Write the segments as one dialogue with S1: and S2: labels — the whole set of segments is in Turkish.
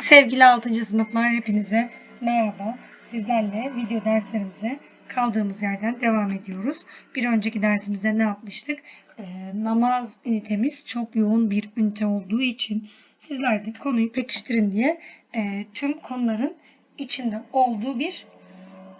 S1: Sevgili 6. sınıflar hepinize merhaba. Sizlerle video derslerimize kaldığımız yerden devam ediyoruz. Bir önceki dersimizde ne yapmıştık? Ee, namaz ünitemiz çok yoğun bir ünite olduğu için sizler de konuyu pekiştirin diye e, tüm konuların içinde olduğu bir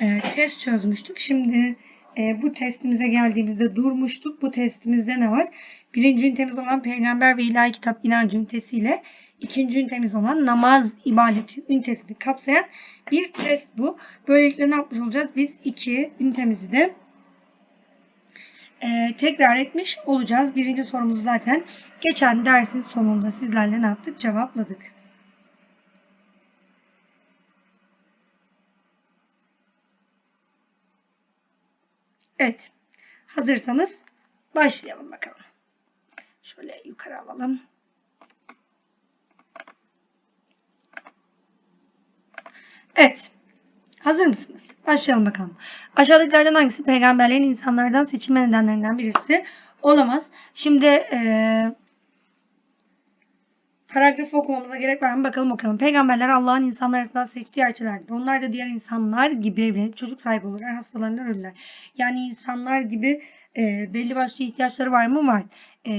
S1: e, test çözmüştük. Şimdi e, bu testimize geldiğimizde durmuştuk. Bu testimizde ne var? Birinci ünitemiz olan Peygamber ve İlahi Kitap inancı ünitesiyle ikinci ünitemiz olan namaz ibadeti ünitesini kapsayan bir test bu. Böylelikle ne yapmış olacağız? Biz iki ünitemizi de e, tekrar etmiş olacağız. Birinci sorumuzu zaten geçen dersin sonunda sizlerle ne yaptık? Cevapladık. Evet. Hazırsanız başlayalım bakalım. Şöyle yukarı alalım. Evet. Hazır mısınız? Başlayalım bakalım. Aşağıdakilerden hangisi peygamberlerin insanlardan seçilme nedenlerinden birisi olamaz? Şimdi eee paragrafı okumamıza gerek var mı? Bakalım bakalım. Peygamberler Allah'ın insanlar arasından seçtiği elçilerdir. Onlar da diğer insanlar gibi evlenip çocuk sahibi olurlar. Hastalarından ölürler. Yani insanlar gibi e, belli başlı ihtiyaçları var mı? Var. E,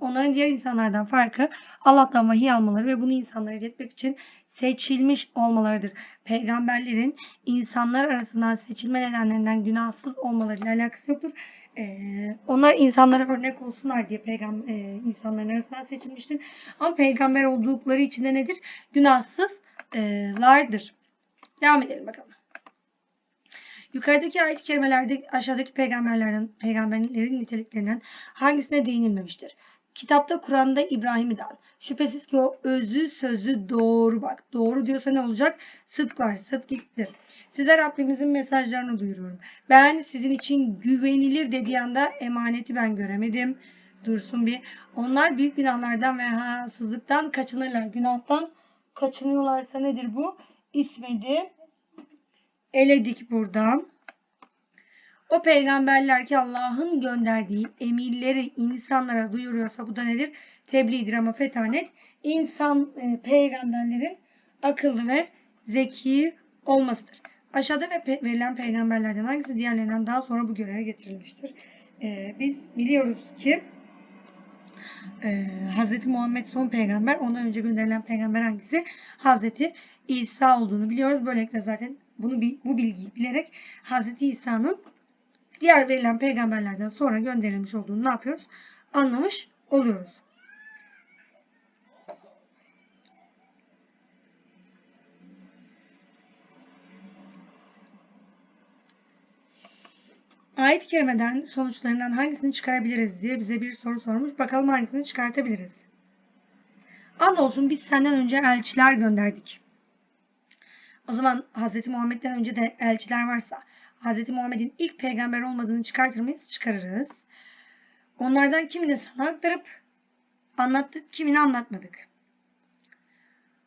S1: onların diğer insanlardan farkı Allah'tan vahiy almaları ve bunu insanlara iletmek için seçilmiş olmalarıdır. Peygamberlerin insanlar arasından seçilme nedenlerinden günahsız olmalarıyla alakası yoktur. Ee, onlar insanlara örnek olsunlar diye peygamber e, insanların arasından seçilmiştir. Ama peygamber oldukları için de nedir? Günahsızlardır. Devam edelim bakalım. Yukarıdaki ayet-i kerimelerde aşağıdaki peygamberlerden, peygamberlerin niteliklerinden hangisine değinilmemiştir? Kitapta Kur'an'da İbrahim'i de al. Şüphesiz ki o özü sözü doğru bak. Doğru diyorsa ne olacak? Sıdk var. Sıdkittir. Size Rabbimizin mesajlarını duyuruyorum. Ben sizin için güvenilir dediği anda emaneti ben göremedim. Dursun bir. Onlar büyük günahlardan ve haksızlıktan kaçınırlar. Günahtan kaçınıyorlarsa nedir bu? İsmedi. Eledik buradan. O peygamberler ki Allah'ın gönderdiği emirleri insanlara duyuruyorsa bu da nedir? Tebliğdir ama fetanet insan e, peygamberlerin akıllı ve zeki olmasıdır. Aşağıda ve pe- verilen peygamberlerden hangisi diğerlerinden daha sonra bu göreve getirilmiştir? E, biz biliyoruz ki e, Hz. Muhammed son peygamber. Ondan önce gönderilen peygamber hangisi? Hz. İsa olduğunu biliyoruz. Böylelikle zaten bunu bu bilgiyi bilerek Hz. İsa'nın diğer verilen peygamberlerden sonra gönderilmiş olduğunu ne yapıyoruz? Anlamış oluyoruz. Ayet-i kerimeden sonuçlarından hangisini çıkarabiliriz diye bize bir soru sormuş. Bakalım hangisini çıkartabiliriz. Andolsun biz senden önce elçiler gönderdik. O zaman Hz. Muhammed'den önce de elçiler varsa Hz. Muhammed'in ilk peygamber olmadığını çıkartır mıyız? Çıkarırız. Onlardan kimini sana aktarıp anlattık, kimini anlatmadık.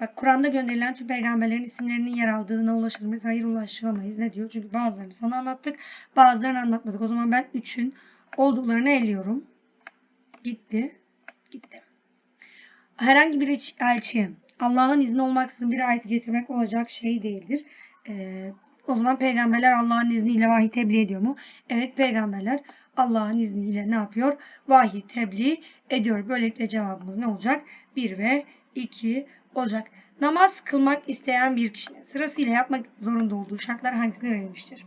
S1: Bak Kur'an'da gönderilen tüm peygamberlerin isimlerinin yer aldığına ulaşılmayız. Hayır ulaşılamayız. Ne diyor? Çünkü bazılarını sana anlattık, bazılarını anlatmadık. O zaman ben üçün olduklarını eliyorum. Gitti. Gitti. Herhangi bir elçi Allah'ın izni olmaksızın bir ayet getirmek olacak şey değildir. Ee, o zaman peygamberler Allah'ın izniyle vahiy tebliğ ediyor mu? Evet peygamberler Allah'ın izniyle ne yapıyor? Vahiy tebliğ ediyor. Böylelikle cevabımız ne olacak? 1 ve 2 olacak. Namaz kılmak isteyen bir kişinin sırasıyla yapmak zorunda olduğu şartlar hangisine verilmiştir?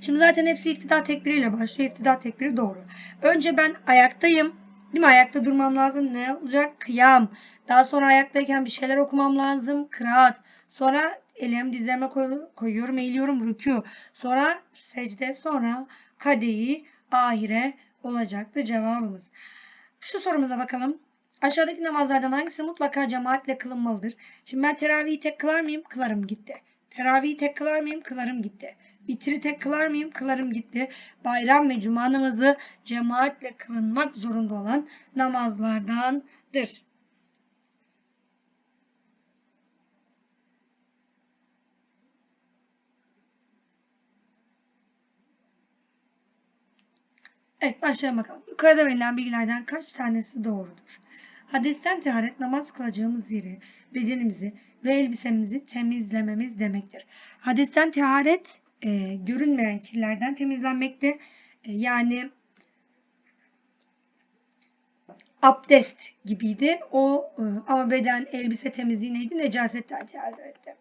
S1: Şimdi zaten hepsi iftida tekbiriyle başlıyor. İftida tekbiri doğru. Önce ben ayaktayım. Değil mi? Ayakta durmam lazım. Ne olacak? Kıyam. Daha sonra ayaktayken bir şeyler okumam lazım. Kıraat. Sonra ellerimi dizlerime koyuyorum, eğiliyorum, rükû. Sonra secde, sonra kadeyi, ahire olacaktı cevabımız. Şu sorumuza bakalım. Aşağıdaki namazlardan hangisi mutlaka cemaatle kılınmalıdır? Şimdi ben teravihi tek kılar mıyım? Kılarım gitti. Teravihi tek kılar mıyım? Kılarım gitti. Vitri tek kılar mıyım? Kılarım gitti. Bayram ve cuma namazı cemaatle kılınmak zorunda olan namazlardandır. Evet başlayalım bakalım. Yukarıda verilen bilgilerden kaç tanesi doğrudur? Hadesten taharet namaz kılacağımız yeri, bedenimizi ve elbisemizi temizlememiz demektir. Hadesten taharet e, görünmeyen kirlerden temizlenmekte. E, yani abdest gibiydi. O e, ama beden, elbise temizliği neydi? Necasetten taharetti.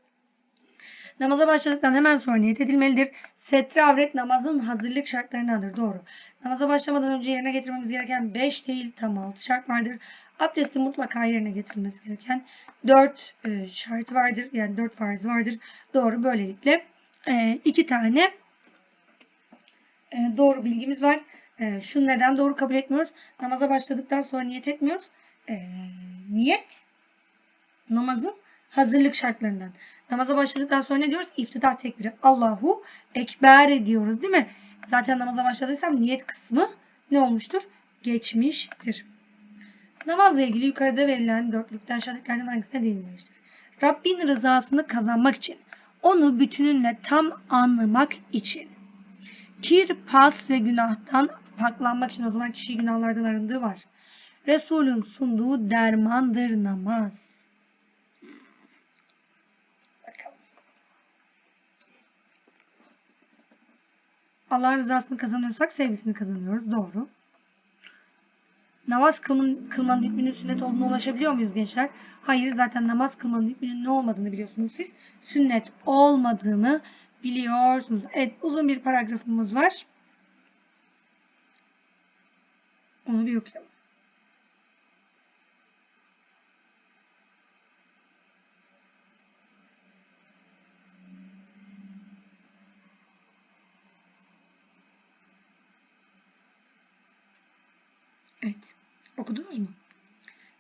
S1: Namaza başladıktan hemen sonra niyet edilmelidir. Setre avret namazın hazırlık şartlarındandır. Doğru. Namaza başlamadan önce yerine getirmemiz gereken 5 değil tam 6 şart vardır. Abdestin mutlaka yerine getirilmesi gereken 4 e, şart vardır. Yani 4 farz vardır. Doğru. Böylelikle 2 tane e, doğru bilgimiz var. E, şunu neden doğru kabul etmiyoruz? Namaza başladıktan sonra niyet etmiyoruz. E, niyet namazın hazırlık şartlarından. Namaza başladıktan sonra ne diyoruz? İftitah tekbiri. Allahu Ekber ediyoruz değil mi? Zaten namaza başladıysam niyet kısmı ne olmuştur? Geçmiştir. Namazla ilgili yukarıda verilen dörtlükten aşağıdakilerden hangisine değinilmiştir? Rabbin rızasını kazanmak için, onu bütününle tam anlamak için, kir, pas ve günahtan paklanmak için o zaman kişi günahlardan arındığı var. Resulün sunduğu dermandır namaz. Allah'ın rızasını kazanıyorsak sevgisini kazanıyoruz. Doğru. Namaz kılmanın, kılmanın hükmünün sünnet olduğuna ulaşabiliyor muyuz gençler? Hayır zaten namaz kılmanın hükmünün ne olmadığını biliyorsunuz siz. Sünnet olmadığını biliyorsunuz. Evet uzun bir paragrafımız var. Onu bir okuyalım. Evet. Okudunuz mu?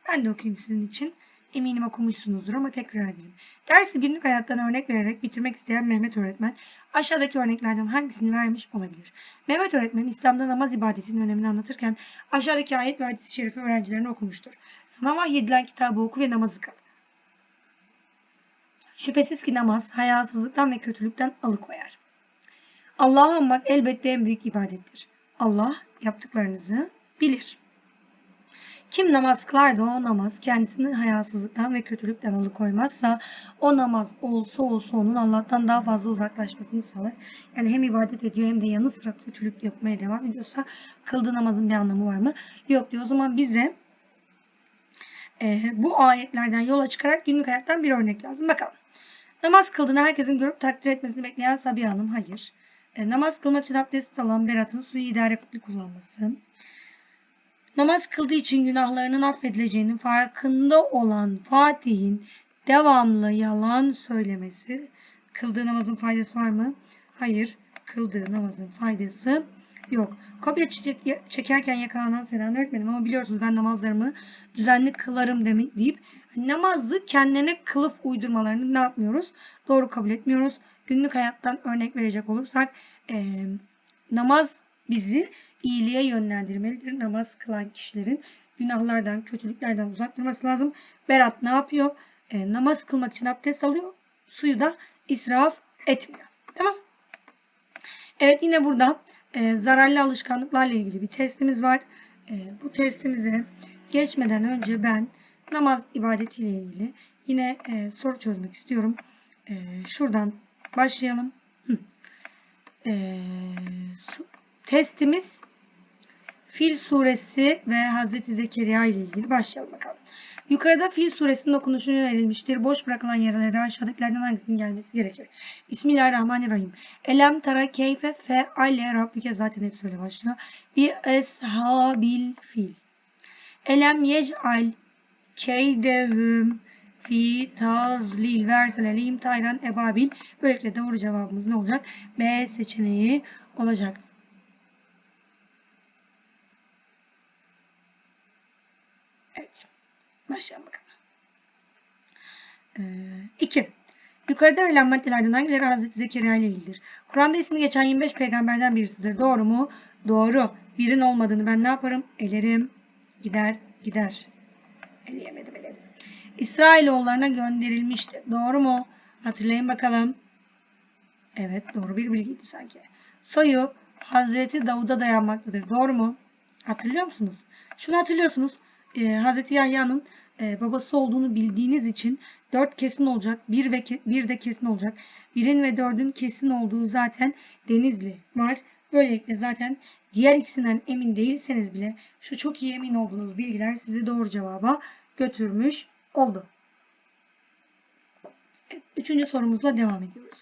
S1: Ben de okuyayım sizin için. Eminim okumuşsunuzdur ama tekrar edelim. Dersi günlük hayattan örnek vererek bitirmek isteyen Mehmet öğretmen aşağıdaki örneklerden hangisini vermiş olabilir? Mehmet öğretmen İslam'da namaz ibadetinin önemini anlatırken aşağıdaki ayet ve hadis-i şerifi öğrencilerine okumuştur. Sana vahyedilen kitabı oku ve namazı kıl. Şüphesiz ki namaz hayasızlıktan ve kötülükten alıkoyar. Allah'ı anmak elbette en büyük ibadettir. Allah yaptıklarınızı bilir. Kim namaz kılar da o namaz kendisini hayasızlıktan ve kötülükten alıkoymazsa o namaz olsa olsa onun Allah'tan daha fazla uzaklaşmasını sağlar. Yani hem ibadet ediyor hem de yanı sıra kötülük yapmaya devam ediyorsa kıldığı namazın bir anlamı var mı? Yok diyor. O zaman bize e, bu ayetlerden yola çıkarak günlük hayattan bir örnek lazım. Bakalım. Namaz kıldığını herkesin görüp takdir etmesini bekleyen Sabiha Hanım. Hayır. E, namaz kılmak için abdest alan Berat'ın suyu idaretli kullanması. Namaz kıldığı için günahlarının affedileceğinin farkında olan Fatih'in devamlı yalan söylemesi. Kıldığı namazın faydası var mı? Hayır. Kıldığı namazın faydası yok. Kopya çekerken yakalanan Sedan öğretmenim ama biliyorsunuz ben namazlarımı düzenli kılarım demek deyip namazı kendilerine kılıf uydurmalarını ne yapmıyoruz? Doğru kabul etmiyoruz. Günlük hayattan örnek verecek olursak e, namaz bizi iyiliğe yönlendirmelidir. Namaz kılan kişilerin günahlardan, kötülüklerden uzak durması lazım. Berat ne yapıyor? E, namaz kılmak için abdest alıyor. Suyu da israf etmiyor. Tamam. Evet yine burada e, zararlı alışkanlıklarla ilgili bir testimiz var. E, bu testimize geçmeden önce ben namaz ibadetiyle ilgili yine e, soru çözmek istiyorum. E, şuradan başlayalım. E, testimiz Fil suresi ve Hazreti Zekeriya ile ilgili başlayalım bakalım. Yukarıda Fil suresinin okunuşunu verilmiştir. Boş bırakılan yerlere aşağıdakilerden hangisinin gelmesi gerekir? Bismillahirrahmanirrahim. Elem tara keyfe feale Rabbike zaten hep söyle başlıyor. Bi eshabil fil. Elem yec'al keydehum fi tazlil verseleleyim tayran ebabil. Böylelikle doğru cevabımız ne olacak? B seçeneği olacak. Evet. Başlayalım bakalım. 2. Ee, Yukarıda verilen maddelerden hangileri Hazreti Zekeriya ile ilgilidir? Kur'an'da ismi geçen 25 peygamberden birisidir. Doğru mu? Doğru. Birin olmadığını ben ne yaparım? Elerim. Gider. Gider. Eleyemedim eledim. İsrailoğullarına gönderilmiştir. Doğru mu? Hatırlayın bakalım. Evet doğru bir bilgiydi sanki. Soyu Hazreti Davud'a dayanmaktadır. Doğru mu? Hatırlıyor musunuz? Şunu hatırlıyorsunuz. E, Hazreti Yahya'nın e, babası olduğunu bildiğiniz için 4 kesin olacak. 1 ve ke- bir de kesin olacak. 1'in ve 4'ün kesin olduğu zaten Denizli var. Böylelikle zaten diğer ikisinden emin değilseniz bile şu çok iyi emin olduğunuz bilgiler sizi doğru cevaba götürmüş oldu. Üçüncü sorumuzla devam ediyoruz.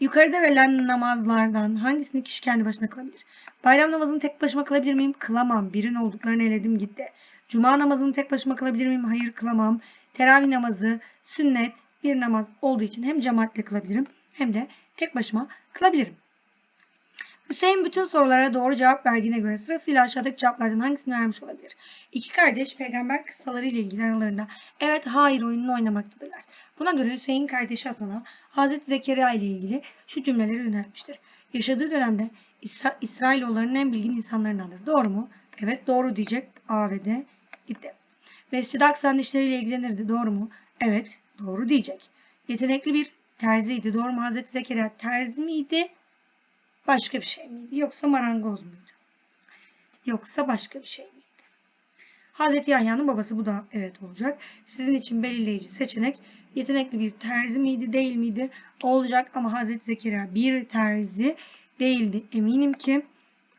S1: Yukarıda verilen namazlardan hangisini kişi kendi başına kılabilir? Bayram namazını tek başıma kılabilir miyim? Kılamam. Birin olduklarını eledim gitti. Cuma namazını tek başıma kılabilir miyim? Hayır kılamam. Teravih namazı, sünnet bir namaz olduğu için hem cemaatle kılabilirim hem de tek başıma kılabilirim. Hüseyin bütün sorulara doğru cevap verdiğine göre sırasıyla aşağıdaki cevaplardan hangisini vermiş olabilir? İki kardeş peygamber kıssaları ile ilgili aralarında evet hayır oyununu oynamaktadırlar. Buna göre Hüseyin kardeşi Hasan'a Hazreti Zekeriya ile ilgili şu cümleleri yöneltmiştir. Yaşadığı dönemde İsra İsrailoğullarının en bilgin insanlarındandır. Doğru mu? Evet doğru diyecek A gitti. Mescid-i Aksa'nın işleriyle ilgilenirdi. Doğru mu? Evet doğru diyecek. Yetenekli bir terziydi. Doğru mu? Hazreti Zekeriya terzi miydi? Başka bir şey miydi? Yoksa marangoz muydu? Yoksa başka bir şey miydi? Hazreti Yahya'nın babası bu da evet olacak. Sizin için belirleyici seçenek yetenekli bir terzi miydi değil miydi? Olacak ama Hazreti Zekeriya bir terzi değildi. Eminim ki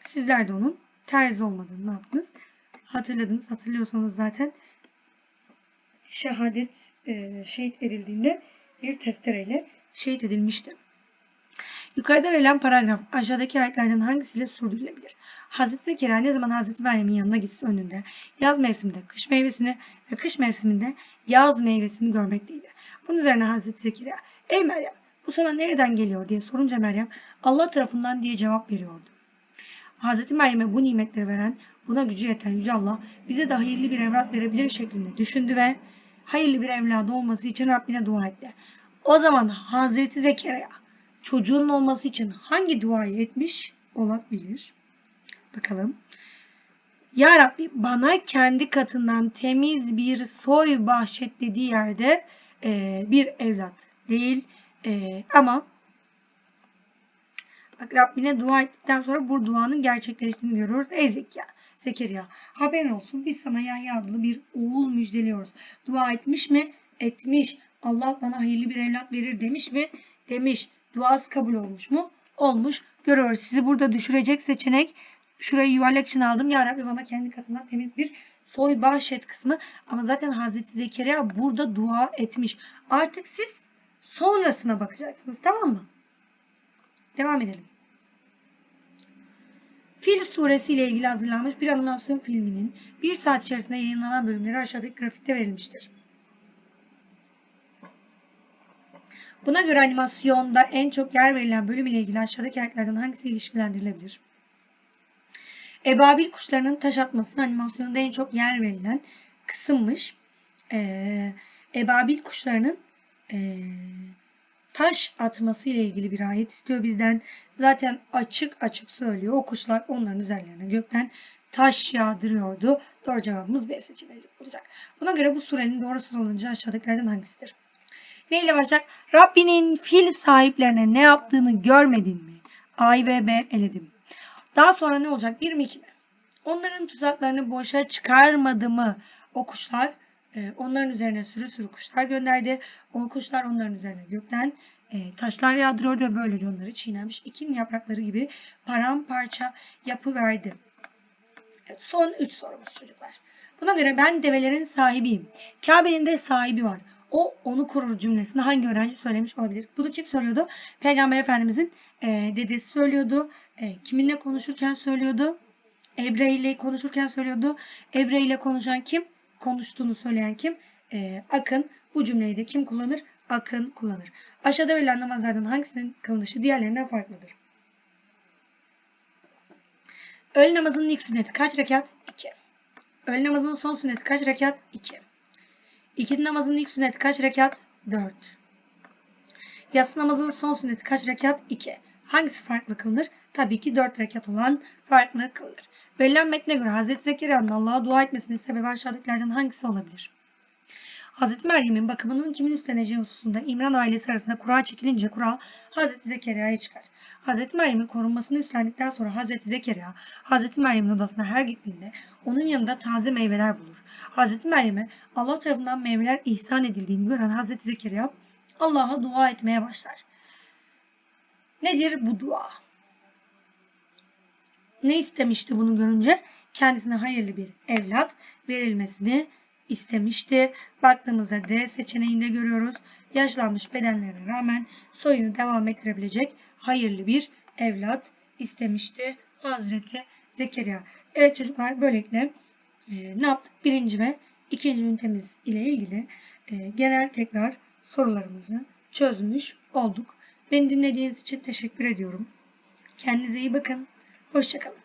S1: sizler de onun terzi olmadığını ne yaptınız? Hatırladınız. Hatırlıyorsanız zaten şehadet e, şehit edildiğinde bir testereyle şehit edilmişti. Yukarıda verilen paragraf aşağıdaki ayetlerden hangisiyle sürdürülebilir? Hazreti Zekeriya ne zaman Hazreti Meryem'in yanına gitse önünde yaz mevsiminde kış meyvesini ve kış mevsiminde yaz meyvesini görmekteydi. Bunun üzerine Hazreti Zekeriya ey Meryem bu sana nereden geliyor diye sorunca Meryem Allah tarafından diye cevap veriyordu. Hazreti Meryem'e bu nimetleri veren, buna gücü yeten Yüce Allah bize de hayırlı bir evlat verebilir şeklinde düşündü ve hayırlı bir evladı olması için Rabbine dua etti. O zaman Hazreti Zekeriya çocuğun olması için hangi duayı etmiş olabilir? Bakalım. Ya Rabbi bana kendi katından temiz bir soy bahşet dediği yerde e, bir evlat değil e, ama bak Rabbine dua ettikten sonra bu duanın gerçekleştiğini görüyoruz. Ey Zekeriya, Zekeriya haberin olsun biz sana Yahya adlı bir oğul müjdeliyoruz. Dua etmiş mi? Etmiş. Allah bana hayırlı bir evlat verir demiş mi? Demiş. Duası kabul olmuş mu? Olmuş. Görüyoruz. Sizi burada düşürecek seçenek şurayı yuvarlak için aldım. Ya Rabbi bana kendi katından temiz bir soy bahşet kısmı. Ama zaten Hazreti Zekeriya burada dua etmiş. Artık siz sonrasına bakacaksınız. Tamam mı? Devam edelim. Fil suresi ile ilgili hazırlanmış bir animasyon filminin bir saat içerisinde yayınlanan bölümleri aşağıdaki grafikte verilmiştir. Buna göre animasyonda en çok yer verilen bölüm ile ilgili aşağıdaki ayetlerden hangisi ilişkilendirilebilir? Ebabil kuşlarının taş atması animasyonda en çok yer verilen kısımmış. Ee, ebabil kuşlarının ee, taş atması ile ilgili bir ayet istiyor bizden. Zaten açık açık söylüyor. O kuşlar onların üzerlerine gökten taş yağdırıyordu. Doğru cevabımız B seçeneği olacak. Buna göre bu surenin doğru sıralanacağı aşağıdakilerden hangisidir? Ne ile başlayacak? Rabbinin fil sahiplerine ne yaptığını görmedin mi? A ve B eledim. Daha sonra ne olacak? Bir mi iki mi? Onların tuzaklarını boşa çıkarmadı mı? O kuşlar e, onların üzerine sürü sürü kuşlar gönderdi. O kuşlar onların üzerine gökten e, taşlar yağdırıyordu ve böylece onları çiğnemiş. İkin yaprakları gibi paramparça yapıverdi. Evet, son üç sorumuz çocuklar. Buna göre ben develerin sahibiyim. Kabe'nin de sahibi var. O onu korur cümlesini hangi öğrenci söylemiş olabilir? Bunu kim söylüyordu? Peygamber Efendimizin e, dedesi söylüyordu. E, kiminle konuşurken söylüyordu? Ebre ile konuşurken söylüyordu. Ebre ile konuşan kim? Konuştuğunu söyleyen kim? E, Akın. Bu cümleyi de kim kullanır? Akın kullanır. Aşağıda verilen namazlardan hangisinin kılınışı diğerlerinden farklıdır? Öğle namazının ilk sünneti kaç rekat? 2. Öğle namazının son sünneti kaç rekat? 2. İkindi namazının ilk sünneti kaç rekat? 4. Yatsı namazının son sünneti kaç rekat? 2. Hangisi farklı kılınır? Tabii ki 4 rekat olan farklı kılınır. Verilen metne göre Hz. Zekeriya'nın Allah'a dua etmesinin sebebi aşağıdakilerden hangisi olabilir? Hz. Meryem'in bakımının kimin üstleneceği hususunda İmran ailesi arasında kura çekilince kura Hz. Zekeriya'ya çıkar. Hz. Meryem'in korunmasını üstlendikten sonra Hz. Zekeriya, Hz. Meryem'in odasına her gittiğinde onun yanında taze meyveler bulur. Hz. Meryem'e Allah tarafından meyveler ihsan edildiğini gören Hz. Zekeriya Allah'a dua etmeye başlar. Nedir bu dua? Ne istemişti bunu görünce? Kendisine hayırlı bir evlat verilmesini istemişti. Baktığımızda D seçeneğinde görüyoruz. Yaşlanmış bedenlerine rağmen soyunu devam ettirebilecek hayırlı bir evlat istemişti Hazreti Zekeriya. Evet çocuklar böylelikle e, ne yaptık? Birinci ve ikinci ünitemiz ile ilgili e, genel tekrar sorularımızı çözmüş olduk. Beni dinlediğiniz için teşekkür ediyorum. Kendinize iyi bakın. Hoşçakalın.